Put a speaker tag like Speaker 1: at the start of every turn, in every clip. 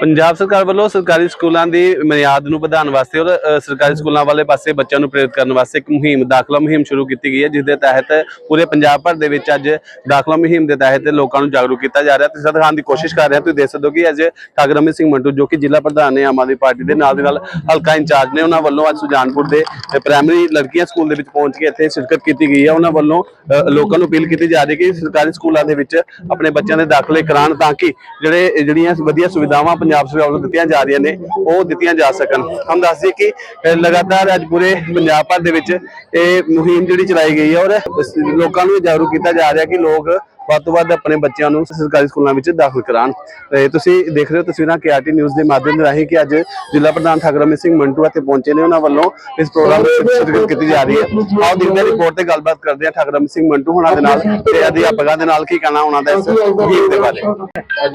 Speaker 1: ਪੰਜਾਬ ਸਰਕਾਰ ਵੱਲੋਂ ਸਰਕਾਰੀ ਸਕੂਲਾਂ ਦੀ ਮਿਆਦ ਨੂੰ ਵਧਾਉਣ ਵਾਸਤੇ ਔਰ ਸਰਕਾਰੀ ਸਕੂਲਾਂ ਵਾਲੇ ਪਾਸੇ ਬੱਚਿਆਂ ਨੂੰ ਪ੍ਰੇਰਿਤ ਕਰਨ ਵਾਸਤੇ ਇੱਕ ਮੁਹਿੰਮ ਦਾਖਲਾ ਮੁਹਿੰਮ ਸ਼ੁਰੂ ਕੀਤੀ ਗਈ ਹੈ ਜਿਸ ਦੇ ਤਹਿਤ ਪੂਰੇ ਪੰਜਾਬ ਭਰ ਦੇ ਵਿੱਚ ਅੱਜ ਦਾਖਲਾ ਮੁਹਿੰਮ ਦੇ ਤਹਿਤ ਲੋਕਾਂ ਨੂੰ ਜਾਗਰੂਕ ਕੀਤਾ ਜਾ ਰਿਹਾ ਤੇ ਸਦ ਦੀ ਕੋਸ਼ਿਸ਼ ਕਰ ਰਿਹਾ ਤੁਸੀਂ ਦੇਖ ਸਕਦੇ ਹੋ ਕਿ ਅੱਜ ਠਾਕਰ ਸਿੰਘ ਮੰਟੂ ਜੋ ਕਿ ਜ਼ਿਲ੍ਹਾ ਪ੍ਰਧਾਨ ਨੇ ਆਮ ਆਦਮੀ ਪਾਰਟੀ ਦੇ ਨਾਲ ਦੇ ਨਾਲ ਹਲਕਾ ਇੰਚਾਰਜ ਨੇ ਉਹਨਾਂ ਵੱਲੋਂ ਅੱਜ ਸੁਜਾਨਪੁਰ ਦੇ ਪ੍ਰਾਇਮਰੀ ਲੜਕੀਆਂ ਸਕੂਲ ਦੇ ਵਿੱਚ ਪਹੁੰਚ ਕੇ ਇੱਥੇ ਸ਼ਿਰਕਤ ਕੀਤੀ ਗਈ ਹੈ। ਉਹਨਾਂ ਵੱਲੋਂ ਅ, ਲੋਕਾਂ ਨੂੰ ਅਪੀਲ ਕੀਤੀ ਜਾ ਰਹੀ ਹੈ ਕਿ ਸਰਕਾਰੀ ਸਕੂਲਾਂ ਦੇ ਵਿੱਚ ਆਪਣੇ ਬੱਚਿਆਂ ਦੇ ਦਾਖਲੇ ਕਰਾਉਣ ਤਾਂ ਕਿ ਜਿਹੜੇ ਜਿਹੜੀਆਂ ਵਧੀਆ ਸੁਵਿਧਾਵਾਂ ਪੰਜਾਬ ਸਰਕਾਰ ਵੱਲੋਂ ਦਿੱਤੀਆਂ ਜਾ ਰਹੀਆਂ ਨੇ, ਉਹ ਦਿੱਤੀਆਂ ਜਾ ਸਕਣ। ਹਮ ਦੱਸ ਦਈਏ ਕਿ ਲਗਾਤਾਰ ਅੱਜ ਪੂਰੇ ਪੰਜਾਬ ਭਰ ਦੇ ਵਿੱਚ ਇਹ ਮੁਹਿੰਮ ਜਿਹੜੀ ਚਲਾਈ ਗਈ ਹੈ ਔਰ ਲੋਕਾਂ ਨੂੰ ਜਾਗਰੂਕ ਕੀਤਾ ਜਾ ਰਿਹਾ ਕਿ ਲੋਕ ਵੱਧ ਤੋਂ ਵੱਧ ਆਪਣੇ ਬੱਚਿਆਂ ਨੂੰ ਸਰਕਾਰੀ ਸਕੂਲਾਂ ਵਿੱਚ ਦਾਖਲ ਕਰਾਉਣ। ਤੁਸੀਂ ਦੇਖ ਰਹੇ ਹੋ ਤਸਵੀਰਾਂ ਕੇਆਰਟੀ ਨਿਊਜ਼ ਦੇ ਮਾਧਿਅਮ ਦੇ ਰਾਹੀਂ ਕਿ ਅੱਜ ਜ਼ਿਲ੍ਹਾ ਪ੍ਰਧਾਨ ਠਾਕਰਮਨ ਸਿੰਘ ਮੰਟੂ ਇੱਥੇ ਪਹੁੰਚੇ ਨੇ। ਉਹਨਾਂ ਵੱਲੋਂ ਇਸ ਪ੍ਰੋਗਰਾਮ ਵਿੱਚ ਸ਼ਿਰਕਤ ਕੀਤੀ ਜਾ ਰਹੀ ਹੈ। ਆਓ ਦੇਖਦੇ ਰਿਪੋਰਟ ਤੇ ਗੱਲਬਾਤ ਕਰਦੇ ਹਾਂ ਠਾਕਰਮਨ ਸਿੰਘ ਮੰਟੂ ਹੋਣਾ ਦੇ ਨਾਲ ਤੇ ਅਧਿਆਪਕਾਂ ਦੇ ਨਾਲ ਕੀ ਕਹਿਣਾ ਉਹਨਾਂ ਦਾ ਇਸ ਗੀਤ ਦੇ ਬਾਰੇ।
Speaker 2: ਅੱਜ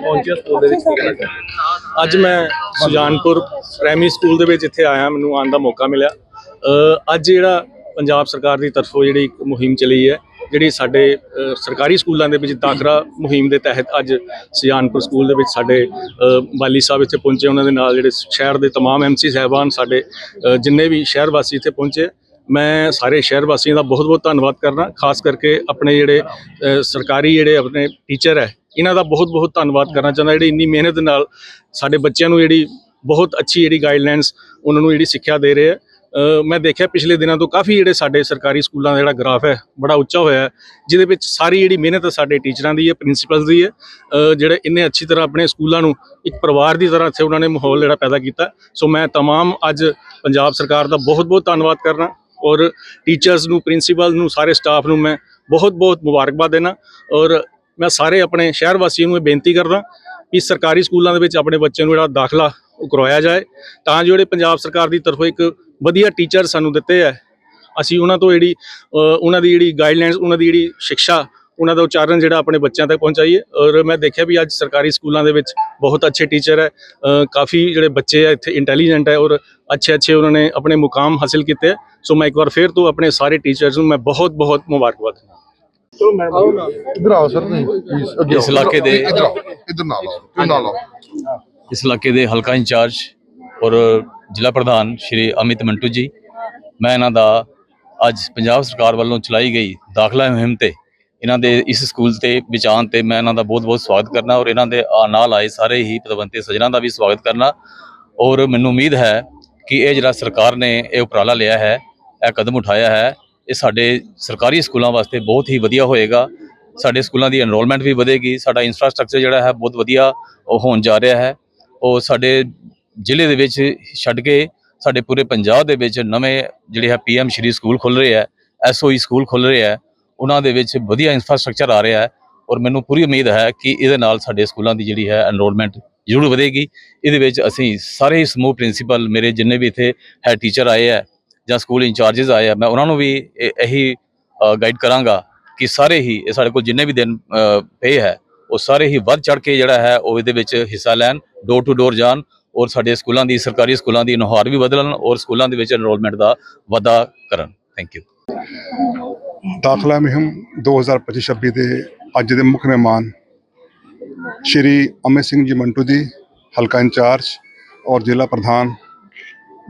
Speaker 2: ਮੈਂ ਸੁਜਾਨਪੁਰ ਪ੍ਰਾਇਮਰੀ ਸਕੂਲ ਦੇ ਵਿੱਚ ਇੱਥੇ ਆਇਆ ਮੈਨੂੰ ਆਉਣ ਦਾ ਮੌਕਾ ਮਿਲਿਆ ਅ, ਅੱਜ ਜਿਹੜਾ ਪੰਜਾਬ ਸਰਕਾਰ ਦੀ ਤਰਫੋਂ ਜਿਹੜੀ ਇੱਕ ਮੁਹਿੰਮ ਚਲੀ ਹੈ ਜਿਹੜੀ ਸਾਡੇ ਅ, ਸਰਕਾਰੀ ਸਕੂਲਾਂ ਦੇ ਵਿੱਚ ਦਾਖਲਾ ਮੁਹਿੰਮ ਦੇ ਤਹਿਤ ਅੱਜ ਸੁਜਾਨਪੁਰ ਸਕੂਲ ਦੇ ਵਿੱਚ ਸਾਡੇ ਅ, ਵਾਲੀ ਸਾਹਿਬ ਇੱਥੇ ਪਹੁੰਚੇ ਉਹਨਾਂ ਦੇ ਨਾਲ ਜਿਹੜੇ ਸ਼ਹਿਰ ਦੇ तमाम ਐਮਸੀ ਸਹਿਬਾਨ ਸਾਡੇ ਅ, ਜਿੰਨੇ ਵੀ ਸ਼ਹਿਰ ਵਾਸੀ ਇੱਥੇ ਪਹੁੰਚੇ ਮੈਂ ਸਾਰੇ ਸ਼ਹਿਰ ਵਾਸੀਆਂ ਦਾ ਬਹੁਤ ਬਹੁਤ ਧੰਨਵਾਦ ਕਰਨਾ ਖਾਸ ਕਰਕੇ ਆਪਣੇ ਜਿਹੜੇ ਅ, ਸਰਕਾਰੀ ਜਿਹੜੇ ਆਪਣੇ ਟੀਚਰ ਹੈ ਇਹਨਾਂ ਦਾ ਬਹੁਤ ਬਹੁਤ ਧੰਨਵਾਦ ਕਰਨਾ ਚਾਹੁੰਦਾ ਜਿਹੜੇ ਇੰਨੀ ਮਿਹਨਤ ਨਾਲ ਸਾਡੇ ਬੱਚਿਆਂ ਨੂੰ ਜਿਹੜੀ ਬਹੁਤ ਅੱਛੀ ਜਿਹੜੀ ਗਾਈਡਲਾਈਨਸ ਉਹਨਾਂ ਨੂੰ ਜਿਹੜੀ ਸਿੱਖਿਆ ਦੇ ਰਹੇ ਆ ਅ, ਮੈਂ ਦੇਖਿਆ ਪਿਛਲੇ ਦਿਨਾਂ ਤੋਂ ਕਾਫੀ ਜਿਹੜੇ ਸਾਡੇ ਸਰਕਾਰੀ ਸਕੂਲਾਂ ਦਾ ਜਿਹੜਾ ਗ੍ਰਾਫ ਹੈ ਬੜਾ ਉੱਚਾ ਹੋਇਆ ਹੈ ਜਿਹਦੇ ਵਿੱਚ ਸਾਰੀ ਜਿਹੜੀ ਮਿਹਨਤ ਸਾਡੇ ਟੀਚਰਾਂ ਦੀ ਹੈ ਪ੍ਰਿੰਸੀਪਲਸ ਦੀ ਹੈ ਅ, ਜਿਹੜੇ ਇੰਨੇ ਅੱਛੀ ਤਰ੍ਹਾਂ ਆਪਣੇ ਸਕੂਲਾਂ ਨੂੰ ਇੱਕ ਪਰਿਵਾਰ ਦੀ ਤਰ੍ਹਾਂ ਇੱਥੇ ਉਹਨਾਂ ਨੇ ਮਾਹੌਲ ਜਿਹੜਾ ਪੈਦਾ ਕੀਤਾ ਸੋ ਮੈਂ तमाम ਅੱਜ ਪੰਜਾਬ ਸਰਕਾਰ ਦਾ ਬਹੁਤ ਬਹੁਤ ਧੰਨਵਾਦ ਕਰਨਾ ਔਰ ਟੀਚਰਸ ਨੂੰ ਪ੍ਰਿੰਸੀਪਲ ਨੂੰ ਸਾਰੇ ਸਟਾਫ ਨੂੰ ਮੈਂ ਬਹੁਤ ਬਹੁਤ ਮੁਬਾਰਕਬਾਦ ਦੇਣਾ ਔਰ ਮੈਂ ਸਾਰੇ ਆਪਣੇ ਸ਼ਹਿਰ ਵਾਸੀਆਂ ਨੂੰ ਇਹ ਬੇਨਤੀ ਕਰਦਾ ਕਿ ਸਰਕਾਰੀ ਸਕੂਲਾਂ ਦੇ ਵਿੱਚ ਆਪਣੇ ਬੱਚਿਆਂ ਨੂੰ ਜਿਹੜਾ ਦਾਖਲਾ ਉਹ ਕਰਵਾਇਆ ਜਾਏ, ਤਾਂ ਜੋ ਜਿਹੜੇ ਪੰਜਾਬ ਸਰਕਾਰ ਦੀ ਤਰਫੋਂ ਇੱਕ ਵਧੀਆ ਟੀਚਰ ਸਾਨੂੰ ਦਿੱਤੇ ਹੈ ਅਸੀਂ ਉਹਨਾਂ ਤੋਂ ਜਿਹੜੀ ਉਹਨਾਂ ਦੀ ਜਿਹੜੀ ਗਾਈਡਲਾਈਨਸ ਉਹਨਾਂ ਦੀ ਜਿਹੜੀ ਸਿੱਖਿਆ, ਉਹਨਾਂ ਦਾ ਉਚਾਰਨ ਜਿਹੜਾ ਆਪਣੇ ਬੱਚਿਆਂ ਤੱਕ ਪਹੁੰਚਾਈਏ। ਔਰ ਮੈਂ ਦੇਖਿਆ ਵੀ ਅੱਜ ਸਰਕਾਰੀ ਸਕੂਲਾਂ ਦੇ ਵਿੱਚ ਬਹੁਤ ਅੱਛੇ ਟੀਚਰ ਹੈ ਕਾਫੀ ਜਿਹੜੇ ਬੱਚੇ ਆ ਇੱਥੇ ਇੰਟੈਲੀਜੈਂਟ ਹੈ ਔਰ ਅੱਛੇ ਅੱਛੇ ਉਹਨਾਂ ਨੇ ਆਪਣੇ ਮੁਕਾਮ ਹਾਸਿਲ ਕੀਤੇ ਹੈ। ਸੋ ਮੈਂ ਇੱਕ ਵਾਰ ਫੇਰ ਤੋਂ ਆਪਣੇ ਸਾਰੇ ਟੀਚਰਸ ਨੂੰ ਮੈਂ ਬਹੁਤ ਬਹੁਤ ਮੁਬਾਰਕਬਾਦ ਦਿੰਦਾ।
Speaker 3: ਇਧਰ ਆਓ ਸਰ ਤੁਸੀਂ ਪਲੀਜ਼ ਅੱਗੇ
Speaker 4: ਇਸ ਇਲਾਕੇ ਦੇ-
Speaker 3: ਇਧਰ ਆਓ ਇਧਰ ਨਾਲ ਆਓ ਤੁਸੀਂ ਨਾਲ ਆਓ।
Speaker 4: ਇਸ ਇਲਾਕੇ ਦੇ ਹਲਕਾ ਇੰਚਾਰਜ ਔਰ ਜ਼ਿਲ੍ਹਾ ਪ੍ਰਧਾਨ ਸ਼੍ਰੀ ਅਮਿਤ ਮੰਟੂ ਜੀ। ਮੈਂ ਇਹਨਾਂ ਦਾ ਅੱਜ ਪੰਜਾਬ ਸਰਕਾਰ ਵੱਲੋਂ ਚਲਾਈ ਗਈ ਦਾਖਲਾ ਮੁਹਿੰਮ ਤੇ ਇਹਨਾਂ ਦੇ ਇਸ ਸਕੂਲ ਤੇ ਵਿੱਚ ਆਉਣ ਤੇ ਮੈਂ ਇਹਨਾਂ ਦਾ ਬਹੁਤ-ਬਹੁਤ ਸਵਾਗਤ ਕਰਨਾ ਔਰ ਇਹਨਾਂ ਦੇ ਆ- ਨਾਲ ਆਏ ਸਾਰੇ ਹੀ ਪਤਵੰਤੇ ਸੱਜਣਾਂ ਦਾ ਵੀ ਸਵਾਗਤ ਕਰਨਾ। ਔਰ ਮੈਨੂੰ ਉਮੀਦ ਹੈ ਕਿ ਇਹ ਜਿਹੜਾ ਸਰਕਾਰ ਨੇ ਇਹ ਉਪਰਾਲਾ ਲਿਆ ਹੈ ਇਹ ਕਦਮ ਉਠਾਇਆ ਹੈ ਇਹ ਸਾਡੇ ਸਰਕਾਰੀ ਸਕੂਲਾਂ ਵਾਸਤੇ ਬਹੁਤ ਹੀ ਵਧੀਆ ਹੋਏਗਾ। ਸਾਡੇ ਸਕੂਲਾਂ ਦੀ ਐਨਰੋਲਮੈਂਟ ਵੀ ਵਧੇਗੀ। ਸਾਡਾ ਇਨਫਰਾਸਟ੍ਰਕਚਰ ਜਿਹੜਾ ਹੈ ਬਹੁਤ ਵਧੀਆ ਉਹ ਹੋਣ ਜਾ ਰਿਹਾ ਹੈ। ਉਹ ਸਾਡੇ ਜ਼ਿਲ੍ਹੇ ਦੇ ਵਿੱਚ ਛੱਡ ਕੇ ਸਾਡੇ ਪੂਰੇ ਪੰਜਾਬ ਦੇ ਵਿੱਚ ਨਵੇਂ ਜਿਹੜੇ ਹੈ ਪੀਐਮ ਸ਼੍ਰੀ ਸਕੂਲ ਖੁੱਲ ਰਹੇ ਹੈ ਐਸਓਈ ਸਕੂਲ ਖੁੱਲ ਰਹੇ ਹੈ, ਉਹਨਾਂ ਦੇ ਵਿੱਚ ਵਧੀਆ ਇਨਫਰਾਸਟ੍ਰਕਚਰ ਆ ਰਿਹਾ ਹੈ ਔਰ ਮੈਨੂੰ ਪੂਰੀ ਉਮੀਦ ਹੈ ਕਿ ਇਹਦੇ ਨਾਲ ਸਾਡੇ ਸਕੂਲਾਂ ਦੀ ਜਿਹੜੀ ਹੈ ਐਨਰੋਲਮੈਂਟ ਜ਼ਰੂਰ ਵਧੇਗੀ। ਇਹਦੇ ਵਿੱਚ ਅਸੀਂ ਸਾਰੇ ਹੀ ਸਮੂਹ ਪ੍ਰਿੰਸੀਪਲ ਮੇਰੇ ਜਿੰਨੇ ਵੀ ਇੱਥੇ ਹੈ ਟੀਚਰ ਆਏ ਹੈ ਜਾਂ ਸਕੂਲ ਇੰਚਾਰजेस ਆਏ ਆ, ਮੈਂ ਉਹਨਾਂ ਨੂੰ ਵੀ ਇਹ- ਇਹੀ ਗਾਈਡ ਕਰਾਂਗਾ ਕਿ ਸਾਰੇ ਹੀ ਇਹ ਸਾਡੇ ਕੋਲ ਜਿੰਨੇ ਵੀ ਦਿਨ ਪਏ ਹੈ, ਉਹ ਸਾਰੇ ਹੀ ਵੱਧ ਚੜ ਕੇ ਜਿਹੜਾ ਹੈ, ਉਹ ਇਹਦੇ ਵਿੱਚ ਹਿੱਸਾ ਲੈਣ ਡੋਰ ਟੂ ਡੋਰ ਜਾਣ ਔਰ ਸਾਡੇ ਸਕੂਲਾਂ ਦੀ, ਸਰਕਾਰੀ ਸਕੂਲਾਂ ਦੀ ਨੁਹਾਰ ਵੀ ਬਦਲਣ ਔਰ ਸਕੂਲਾਂ ਦੇ ਵਿੱਚ ਐਨਰੋਲਮੈਂਟ ਦਾ ਵਾਧਾ ਕਰਨ। ਥੈਂਕ ਯੂ
Speaker 3: ਦਾਖਲਾ ਮੁਹਿੰਮ 2025-26 ਦੇ ਅੱਜ ਦੇ ਮੁੱਖ ਮਹਿਮਾਨ ਸ਼੍ਰੀ ਅਮਿਤ ਸਿੰਘ ਜੀ ਮੰਟੂ ਜੀ, ਹਲਕਾ ਇੰਚਾਰਜ ਔਰ ਜ਼ਿਲ੍ਹਾ ਪ੍ਰਧਾਨ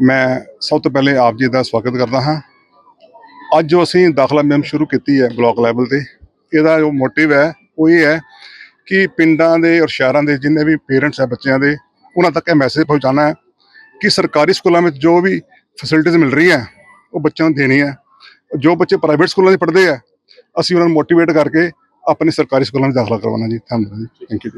Speaker 3: ਮੈਂ ਸਭ ਤੋਂ ਪਹਿਲੇ ਆਪ ਜੀ ਦਾ ਸਵਾਗਤ ਕਰਦਾ ਹਾਂ। ਅੱਜ ਜੋ ਅਸੀਂ ਦਾਖਲਾ ਮੁਹਿੰਮ ਸ਼ੁਰੂ ਕੀਤੀ ਹੈ ਬਲਾਕ ਲੈਵਲ ਤੇ, ਇਹਦਾ ਜੋ ਮੋਟਿਵ ਹੈ, ਉਹ ਇਹ ਹੈ ਕਿ ਪਿੰਡਾਂ ਦੇ ਔਰ ਸ਼ਹਿਰਾਂ ਦੇ ਜਿੰਨੇ ਵੀ ਪੇਰੈਂਟਸ ਹੈ ਬੱਚਿਆਂ ਦੇ, ਉਹਨਾਂ ਤੱਕ ਇਹ ਮੈਸੇਜ ਪਹੁੰਚਾਉਣਾ ਹੈ ਕਿ ਸਰਕਾਰੀ ਸਕੂਲਾਂ ਵਿੱਚ ਜੋ ਵੀ ਫੈਸਿਲਿਟੀਜ਼ ਮਿਲ ਰਹੀ ਹੈ ਉਹ ਬੱਚਿਆਂ ਨੂੰ ਦੇਣੀ ਹੈ। ਜੋ ਬੱਚੇ ਪ੍ਰਾਈਵੇਟ ਸਕੂਲਾਂ 'ਚ ਪੜ੍ਹਦੇ ਆ, ਅਸੀਂ ਉਹਨਾਂ ਨੂੰ ਮੋਟੀਵੇਟ ਕਰਕੇ ਆਪਣੇ ਸਰਕਾਰੀ ਸਕੂਲਾਂ ਵਿੱਚ ਦਾਖਲਾ ਕਰਵਾਉਣਾ ਜੀ। ਧੰਨਵਾਦ ਜੀ। Thank you